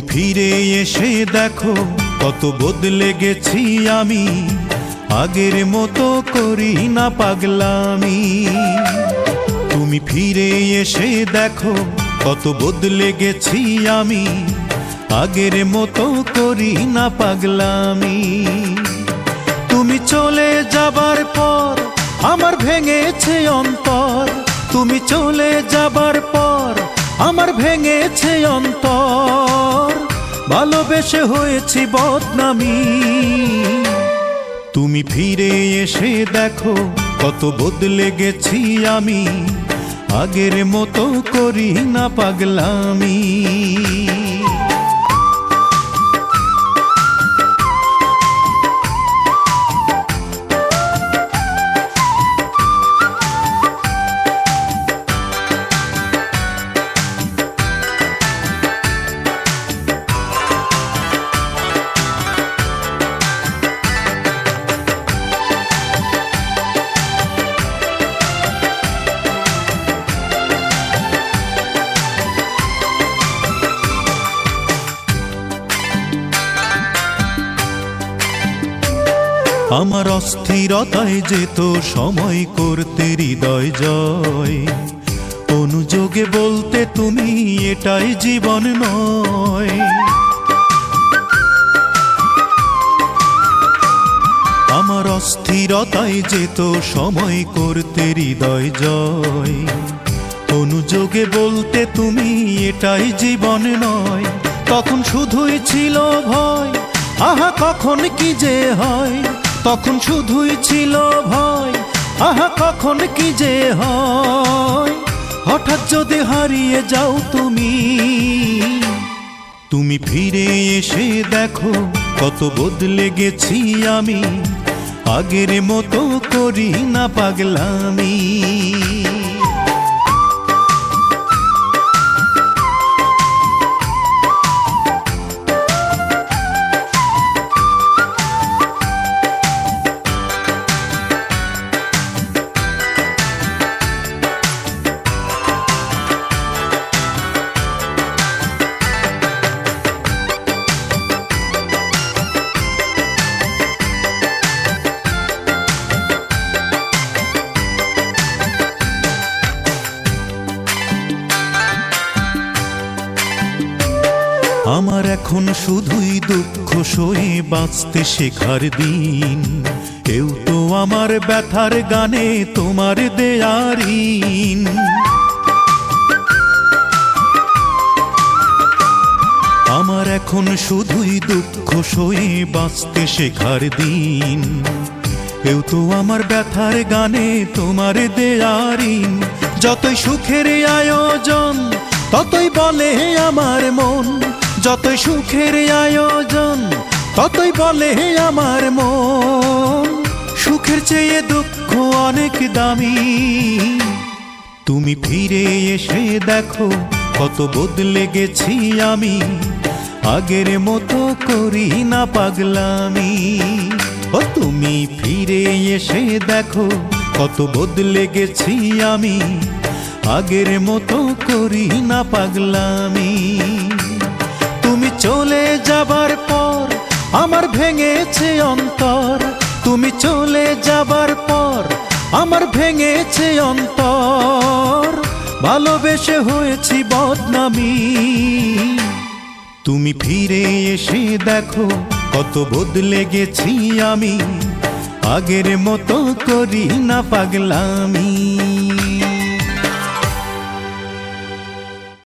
ফিরে এসে দেখো, কত বদলে গেছি আমি। আগের মতো করি না পাগলামি। তুমি ফিরে এসে দেখো, কত বদলে গেছি আমি। আগের মতো করি না পাগলামি। তুমি চলে যাবার পর আমার ভেঙেছে অন্তর। তুমি চলে যাবার পর আমার ভেঙেছে অন্তর, ভালোবেসে হয়েছি বদনামি। তুমি ফিরে এসে দেখো কত বদলে গেছি আমি, আগের মতো করি না পাগলামি। আমার অস্থিরতায় যেত সময় করতে হৃদয় জয়। অনুযোগে বলতে তুমি এটাই জীবন নয়। আমার অস্থিরতায় যেত সময় করতে হৃদয় জয়। অনুযোগে বলতে তুমি এটাই জীবন নয়। তখন শুধুই ছিল ভয়, আহা কখন কি যে হয়। তখন শুধুই ছিল ভয়। আহা, কখন কি যে হয়? হঠাৎ যদি হারিয়ে যাও তুমি তুমি ফিরে এসে দেখো কত বদলে গেছি আমি। আগের মতো করি না পাগলামি। আমার এখন শুধুই দুঃখ সয়ে বাঁচতে শেখার দিন। কেউ তো আমার ব্যথার গানে তোমার দেয়ারিন। আমার এখন শুধুই দুঃখ সয়ে বাঁচতে শেখার দিন। কেউ তো আমার ব্যথার গানে তোমার দেয়ারিন। যতই সুখের আয়োজন, ততই বলে আমার মন যতই সুখের আয়োজন, ততই বলে আমার মন, সুখের চেয়ে দুঃখ অনেক দামি। তুমি ফিরে এসে দেখো কত বদলে গেছি আমি, আগের মতো করি না পাগলামি। ও তুমি ফিরে এসে দেখো কত বদলে গেছি আমি, আগের মতো করি না পাগলামি। চলে যাবার পর আমার ভেঙেছে অন্তর। তুমি চলে যাবার পর আমার ভেঙেছে অন্তর। ভালোবেসে হয়েছি বদনামি। তুমি ফিরে এসে দেখো কত বদলে গেছি আমি। আগের মতো করি না পাগলামি।